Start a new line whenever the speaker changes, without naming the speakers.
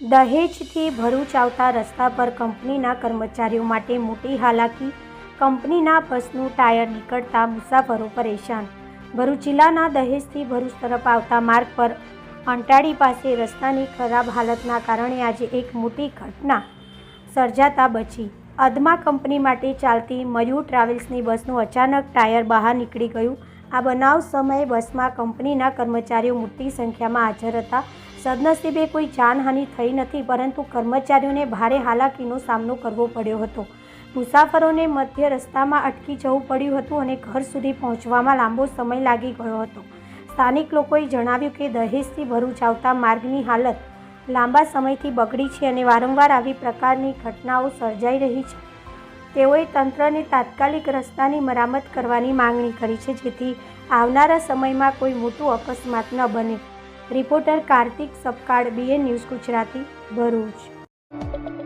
દહેજથી ભરૂચ આવતા રસ્તા પર કંપનીના કર્મચારીઓ માટે મોટી હાલાકી. કંપનીના બસનું ટાયર નીકળતા મુસાફરો પરેશાન. ભરૂચ જિલ્લાના દહેજથી ભરૂચ તરફ આવતા માર્ગ પર અંટાળી પાસે રસ્તાની ખરાબ હાલતના કારણે આજે એક મોટી ઘટના સર્જાતા બચી. અદમા કંપની માટે ચાલતી મયુર ટ્રાવેલ્સની બસનું અચાનક ટાયર બહાર નીકળી ગયું. આ બનાવ સમયે બસમાં કંપનીના કર્મચારીઓ મોટી સંખ્યામાં હાજર હતા. સદનસીબે કોઈ જાનહાનિ થઈ નથી, પરંતુ કર્મચારીઓને ભારે હાલાકીનો સામનો કરવો પડ્યો હતો. મુસાફરોને મધ્ય રસ્તામાં અટકી જવું પડ્યું હતું અને ઘર સુધી પહોંચવામાં લાંબો સમય લાગી ગયો હતો. સ્થાનિક લોકોએ જણાવ્યું કે દહેજથી ભરૂચ આવતા માર્ગની હાલત લાંબા સમયથી બગડી છે અને વારંવાર આવી પ્રકારની ઘટનાઓ સર્જાઈ રહી છે. તેઓએ તંત્રને તાત્કાલિક રસ્તાની મરામત કરવાની માંગણી કરી છે, જેથી આવનારા સમયમાં કોઈ મોટું અકસ્માત ન બને. Reporter Kartik Sapkal BN news Gujarati Bharuch.